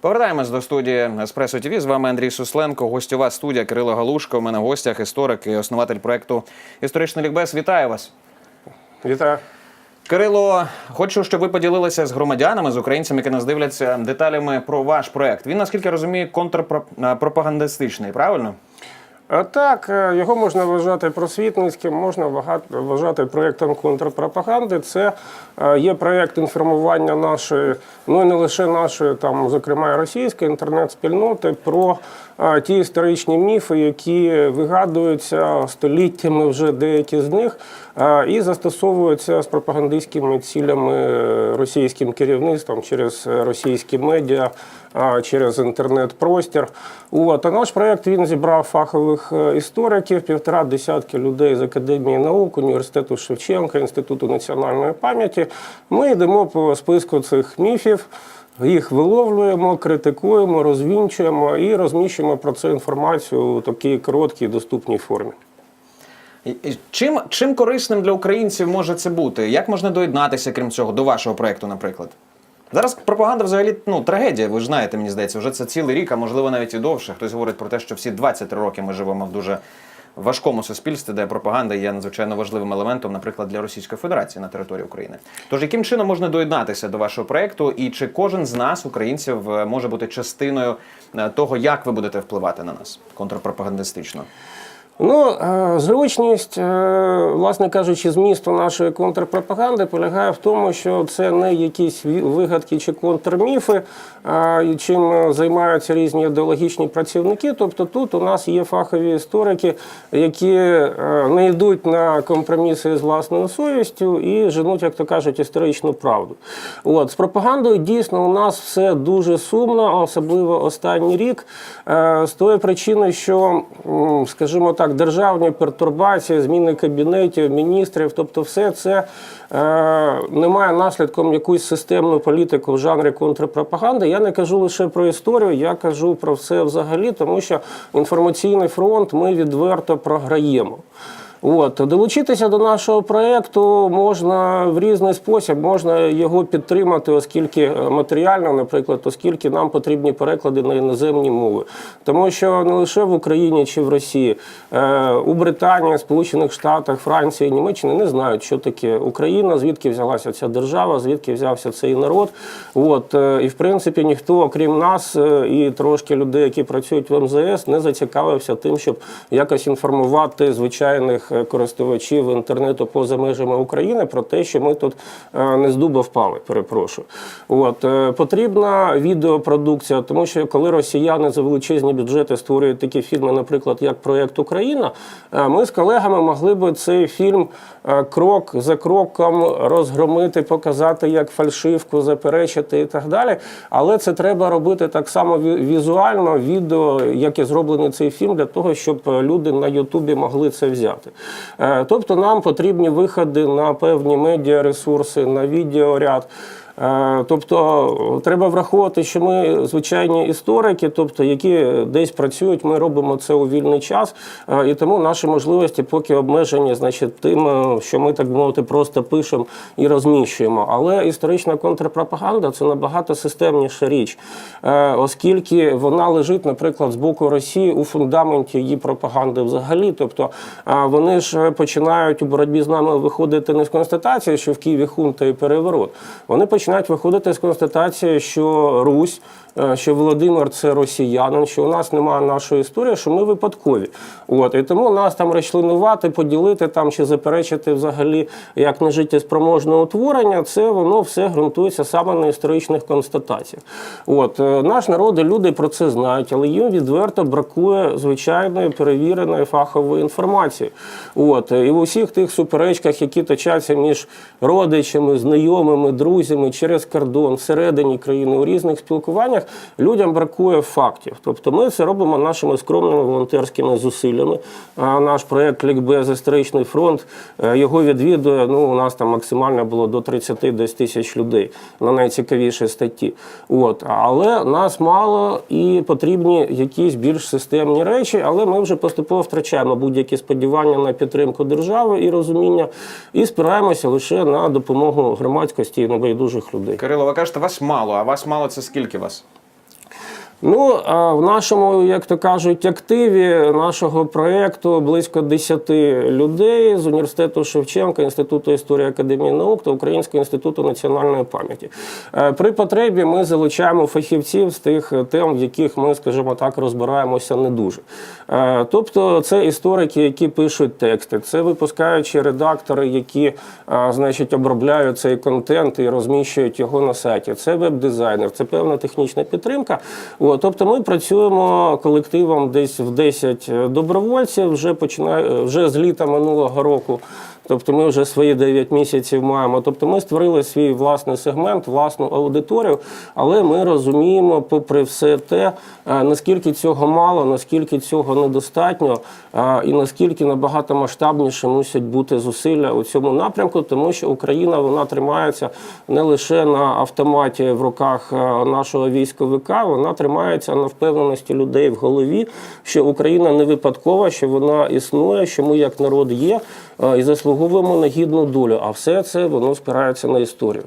Повертаємось до студії Еспресо ТВ. З вами Андрій Сусленко, гостьова студія Кирило Галушко. У мене в гостях історик і основатель проекту Історичний лікбез. Вітаю вас. Вітаю. Кирило, хочу, щоб ви поділилися з громадянами, з українцями, які нас дивляться деталями про ваш проект. Він, наскільки я розумію, контрпропагандистичний, правильно? Так, е, його можна вважати просвітницьким, можна вважати проєктом контрпропаганди. Це е, є проєкт інформування нашої, ну і не лише нашої, там, зокрема російської інтернет-спільноти про е, ті історичні міфи, які вигадуються століттями вже деякі з них, і застосовуються з пропагандистськими цілями російським керівництвом через російські медіа, через інтернет-простір. А наш проєкт він зібрав фахових е, істориків, півтора десятки людей з Академії наук, університету Шевченка, Інституту національної пам'яті. Ми йдемо по списку цих міфів. Їх виловлюємо, критикуємо, розвінчуємо і розміщуємо про це інформацію у такій короткій доступній формі. Чим, чим корисним для українців може це бути? Як можна доєднатися, крім цього, до вашого проекту, наприклад? Зараз пропаганда взагалі ну, трагедія, ви ж знаєте, мені здається, вже це цілий рік, а можливо навіть і довше. Хтось говорить про те, що всі 23 роки ми живемо в дуже важкому суспільстві, де пропаганда є надзвичайно важливим елементом, наприклад, для Російської Федерації на території України. Тож яким чином можна доєднатися до вашого проекту, і чи кожен з нас, українців, е, може бути частиною е, того, як ви будете впливати на нас контрпропагандистично? Ну, е, зручність, е, власне кажучи, змісту нашої контрпропаганди полягає в тому, що це не якісь вигадки чи контрміфи, чим займаються різні ідеологічні працівники. Тобто тут у нас є фахові історики, які е, не йдуть на компроміси з власною совістю і женуть, як то кажуть, історичну правду. От з пропагандою дійсно у нас все дуже сумно, особливо останній рік, е, з тої причини, що, скажімо так, державні пертурбації, зміни кабінетів, міністрів, тобто все це е, не має наслідком якусь системну політику в жанрі контрпропаганди. Я не кажу лише про історію, я кажу про все взагалі, тому що інформаційний фронт ми відверто програємо. От долучитися до нашого проєкту можна в різний спосіб, можна його підтримати, оскільки е, матеріально, наприклад, оскільки нам потрібні переклади на іноземні мови, тому що не лише в Україні чи в Росії, е, у Британії, Сполучених Штатах, Франції, Німеччині не знають, що таке Україна, звідки взялася ця держава, звідки взявся цей народ. От е, і в принципі ніхто, окрім нас і трошки людей, які працюють в МЗС, не зацікавився тим, щоб якось інформувати звичайних користувачів інтернету поза межами України про те, що ми тут е, не з дуба впали. Перепрошую. От е, потрібна відеопродукція, тому що коли росіяни за величезні бюджети створюють такі фільми, наприклад, як проєкт Україна, е, ми з колегами могли би цей фільм крок за кроком розгромити, показати як фальшивку, заперечити і так далі. Але це треба робити так само візуально, відео, як і зроблений цей фільм, для того, щоб люди на Ютубі могли це взяти. Е, Тобто нам потрібні виходи на певні медіаресурси, на відеоряд. Е, Тобто треба враховувати, що ми звичайні історики, тобто які десь працюють, ми робимо це у вільний час, е, і тому наші можливості поки обмежені, значить, тим, е, що ми так би мовити, просто пишемо і розміщуємо. Але історична контрпропаганда це набагато системніша річ, оскільки вона лежить, наприклад, з боку Росії у фундаменті її пропаганди взагалі. Тобто вони ж починають у боротьбі з нами виходити не з констатації, що в Києві хунта і переворот. Вони починають виходити з констатації, що Русь, е, що Володимир це росіянин, що у нас немає нашої історії, що ми випадкові. От і тому нас там розчленувати, поділити там чи заперечити взагалі як нежиттєспроможне утворення. Це воно все ґрунтується саме на історичних констатаціях. От е, наш народ і люди про це знають, але їм відверто бракує звичайної перевіреної фахової інформації. От і в усіх тих суперечках, які точаться між родичами, знайомими, друзями через кордон, всередині країни, у різних спілкуваннях, людям бракує фактів. Тобто ми це робимо нашими скромними волонтерськими зусиллями. А наш проєкт Лікбез історичний фронт е, його відвідує. Ну, у нас там максимально було до 30 десь тисяч людей на найцікавіші статті. От, але нас мало і потрібні якісь більш системні речі, але ми вже поступово втрачаємо будь-які сподівання на підтримку держави і розуміння, і спираємося лише на допомогу громадськості і небайдужих людей. Кирило, ви кажете, вас мало, а вас мало це скільки вас? Ну, а в нашому, як то кажуть, активі нашого проєкту близько 10 людей з університету Шевченка, Інституту історії Академії наук та Українського інституту національної пам'яті. Е, При потребі ми залучаємо фахівців з тих тем, в яких ми, скажімо так, розбираємося не дуже. Е, Тобто, це історики, які пишуть тексти, це випускаючі редактори, які е, значить, обробляють цей контент і розміщують його на сайті. Це веб-дизайнер, це певна технічна підтримка. Тобто ми працюємо колективом десь в 10 добровольців, вже починає, вже з літа минулого року. Тобто ми вже свої 9 місяців маємо. Тобто ми створили свій власний сегмент, власну аудиторію, але ми розуміємо, попри все те, е, наскільки цього мало, наскільки цього недостатньо, е, і наскільки набагато масштабніше мусять бути зусилля у цьому напрямку, тому що Україна вона тримається не лише на автоматі в руках е, нашого військовика, вона тримається на впевненості людей в голові, що Україна не випадкова, що вона існує, що ми як народ є і заслуговуємо на гідну долю. А все це воно спирається на історію.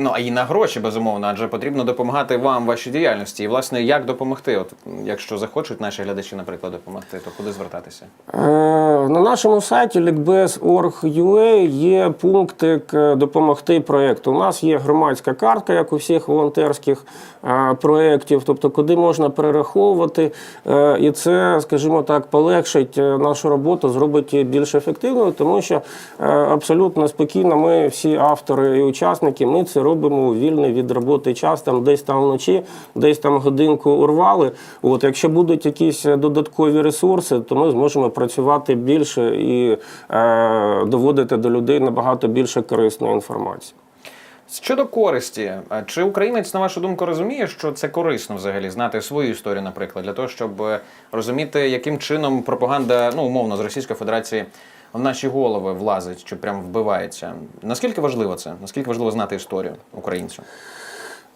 Ну а і на гроші, безумовно, адже потрібно допомагати вам вашій діяльності. І власне, як допомогти? От якщо захочуть наші глядачі, наприклад, допомогти, то куди звертатися? Е, На нашому сайті lickbez.org.ua є пунктик е, допомогти проєкту. У нас є громадська картка, як у всіх волонтерських е, проєктів, тобто куди можна перераховувати. І це, скажімо так, полегшить нашу роботу, зробить її більш ефективною, тому що абсолютно спокійно ми всі автори і учасники, ми це робимо вільний від роботи час, там десь там вночі, десь там годинку урвали. От якщо будуть якісь додаткові ресурси, то ми зможемо працювати більше і е, доводити до людей набагато більше корисної інформації. Щодо користі, чи українець, на вашу думку, розуміє, що це корисно взагалі знати свою історію, наприклад, для того, щоб е, розуміти, яким чином пропаганда, ну умовно, з Російської Федерації в наші голови влазить, чи прям вбивається? Наскільки важливо це? Наскільки важливо знати історію українцю?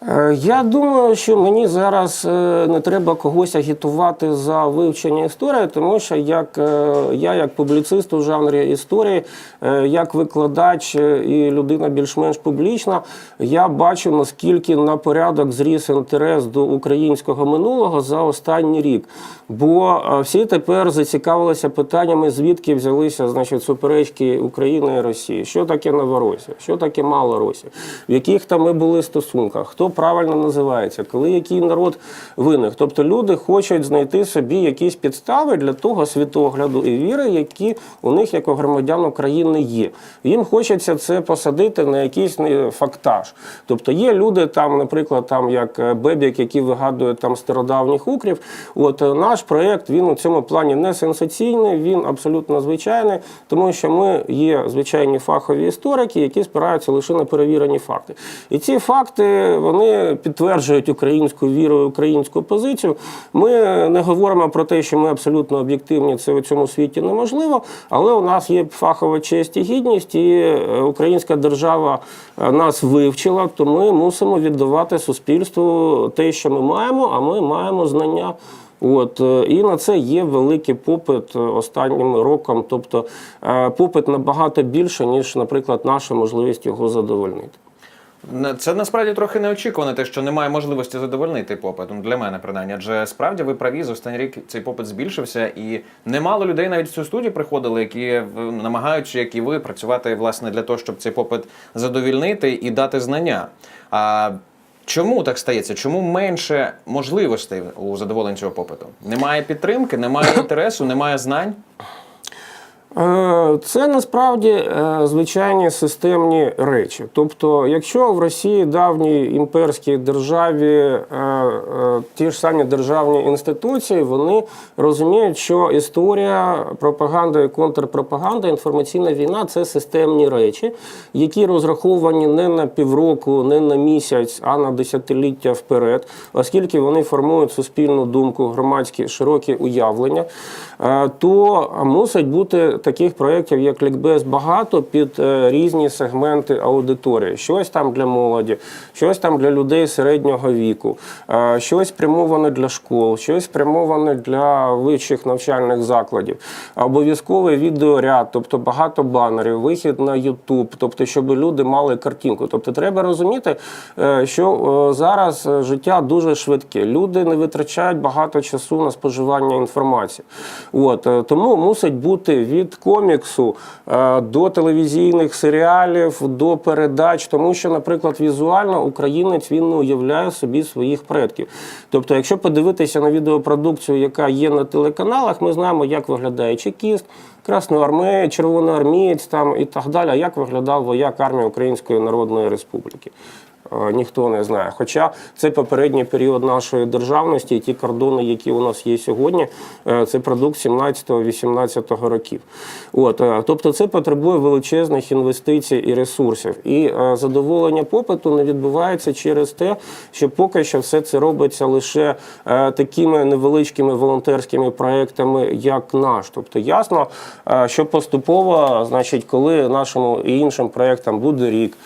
Е, Я думаю, що мені зараз е, не треба когось агітувати за вивчення історії, тому що як е, я, як публіцист у жанрі історії, як викладач і людина більш-менш публічна, я бачу наскільки на порядок зріс інтерес до українського минулого за останній рік. Бо всі тепер зацікавилися питаннями, звідки взялися значить, суперечки України і Росії. Що таке Новоросія? Що таке Малоросія? В яких там ми були стосунках? Хто правильно називається? Коли який народ виник? Тобто люди хочуть знайти собі якісь підстави для того світогляду і віри, які у них як у громадян України є. Їм хочеться це посадити на якийсь фактаж. Тобто є люди там, наприклад, там як е, Бебік, які вигадують там стародавніх укрів. От е, наш проект він у цьому плані не сенсаційний, він абсолютно звичайний, тому що ми є звичайні фахові історики, які спираються лише на перевірені факти. І ці факти вони підтверджують українську віру, українську позицію. Ми не говоримо про те, що ми абсолютно об'єктивні, це у цьому світі неможливо, але у нас є фахова честь і гідність, і е, українська держава е, нас вивчила, то ми мусимо віддавати суспільству те, що ми маємо, а ми маємо знання. От е, і на це є великий попит останнім роком. Тобто попит набагато більше, ніж, наприклад, наша можливість його задовольнити. Це насправді трохи неочікувано, те, що немає можливості задовольнити попит. Ну, для мене принаймні. Адже справді ви праві, за останній рік цей попит збільшився, і немало людей навіть в цю студію приходили, які намагаються, як і ви, працювати власне для того, щоб цей попит задовільнити і дати знання. А чому так стається? Чому менше можливостей у задоволенні цього попиту? Немає підтримки, немає інтересу, немає знань. Е, Це насправді е, звичайні системні речі. Тобто, якщо в Росії давній імперській державі е, ті ж самі державні інституції, вони розуміють, що історія, пропаганда і контрпропаганда, інформаційна війна це системні речі, які розраховані не на півроку, не на місяць, а на десятиліття вперед, оскільки вони формують суспільну думку, громадські широкі уявлення, то мусить бути таких проєктів, як лікбез, багато під е, різні сегменти аудиторії. Щось там для молоді, щось там для людей середнього віку, е, щось спрямоване для школ, щось спрямоване для вищих навчальних закладів. Обов'язковий відеоряд, тобто багато банерів, вихід на YouTube, тобто, щоб люди мали картинку. Тобто, треба розуміти, е, що зараз життя дуже швидке. Люди не витрачають багато часу на споживання інформації. От тому мусить бути від коміксу е, до телевізійних серіалів, до передач, тому що, наприклад, візуально українець він не уявляє собі своїх предків. Тобто, якщо подивитися на відеопродукцію, яка є на телеканалах, ми знаємо, як виглядає чекіст. Красноармеєць, червоноармієць там і так далі. Як виглядав вояк армії Української Народної Республіки? Е, Ніхто не знає. Хоча це попередній період нашої державності, і ті кордони, які у нас є сьогодні, е, це продукт 17-18 років. От, е, тобто це потребує величезних інвестицій і ресурсів. І задоволення попиту не відбувається через те, що поки що все це робиться лише такими невеличкими волонтерськими проектами, як наш. Тобто ясно, що поступово, значить, коли нашому і іншим проектам буде рік,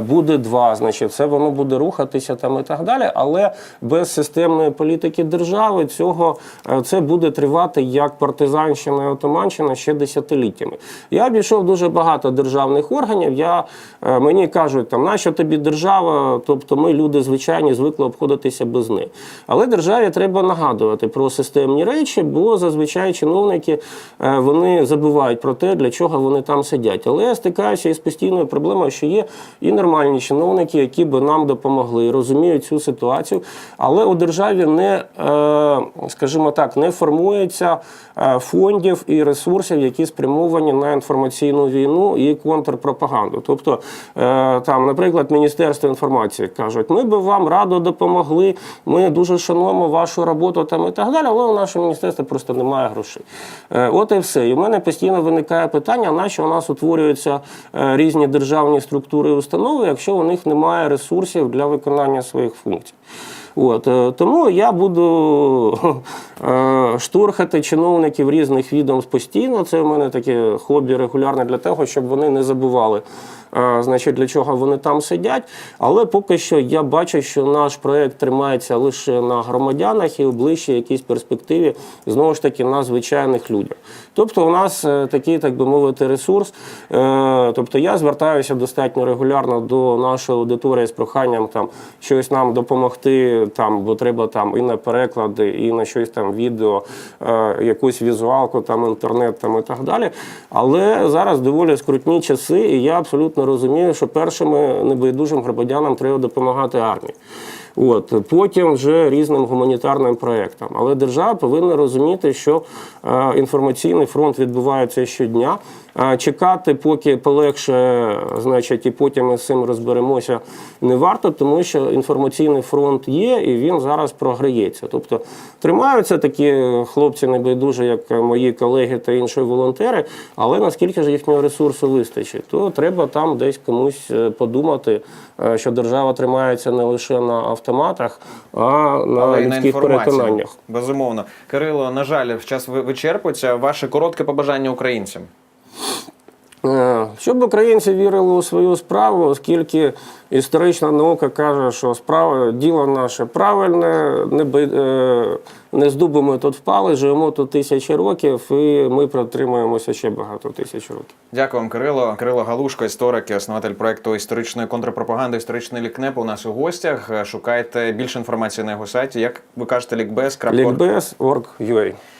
буде два, значить, все воно буде рухатися там і так далі. Але без системної політики держави цього е, це буде тривати як партизанщина і отоманщина ще десятиліттями. Я обійшов дуже багато державних органів. Я, е, мені кажуть, там, нащо тобі держава? Тобто ми люди звичайні звикли обходитися без неї. Але державі треба нагадувати про системні речі, бо зазвичай чиновники е, вони забувають про те, для чого вони там сидять. Але я стикаюся із постійною проблемою, що є і нормальні чиновники, які би нам допомогли, розуміють цю ситуацію. Але у державі не, е, скажімо так, не формується е, фондів і ресурсів, які спрямовані на інформаційну війну і контрпропаганду. Тобто, е, там, наприклад, Міністерство інформації кажуть, ми би вам радо допомогли, ми дуже шануємо вашу роботу там і так далі, але у нашого міністерства просто немає грошей. От і все. І в мене постійно виникає питання, нащо у нас утворюються різні державні структури і установи, якщо у них немає ресурсів для виконання своїх функцій. От, е, тому я буду е, штурхати чиновників різних відомств постійно. Це в мене таке хобі регулярне для того, щоб вони не забували, е, значить, для чого вони там сидять. Але поки що я бачу, що наш проект тримається лише на громадянах і в ближчій якійсь перспективі знову ж таки на звичайних людях. Тобто, у нас такий, так би мовити, ресурс. Тобто я звертаюся достатньо регулярно до нашої аудиторії з проханням там щось нам допомогти, там, бо треба там і на переклади, і на щось там відео, е, якусь візуалку, там інтернет там і так далі. Але зараз доволі скрутні часи, і я абсолютно розумію, що першими небайдужим громадянам треба допомагати армії. От потім вже різним гуманітарним проектам. Але держава повинна розуміти, що е, інформаційний фронт відбувається щодня. Чекати, поки полегше, значить, і потім ми з цим розберемося, не варто, тому що інформаційний фронт є і він зараз програється. Тобто тримаються такі хлопці небайдужі, як мої колеги та інші волонтери. Але наскільки ж їхнього ресурсу вистачить, то треба там десь комусь е, подумати, е, що держава тримається не лише на автоматах, а на Але і на переконаннях. Безумовно. Кирило, на жаль, час вичерпується. Ваше коротке побажання українцям. Е, Щоб українці вірили у свою справу, оскільки історична наука каже, що справа діло наше правильне, не, би- е, не з дуби ми тут впали, живемо тут тисячі років, і ми протримуємося ще багато тисяч років. Дякую вам, Кирило. Кирило Галушко, історик і основатель проекту історичної контрпропаганди, історичний лікнеп у нас у гостях. Шукайте більше інформації на його сайті. Як ви кажете. Лікбез.org.ua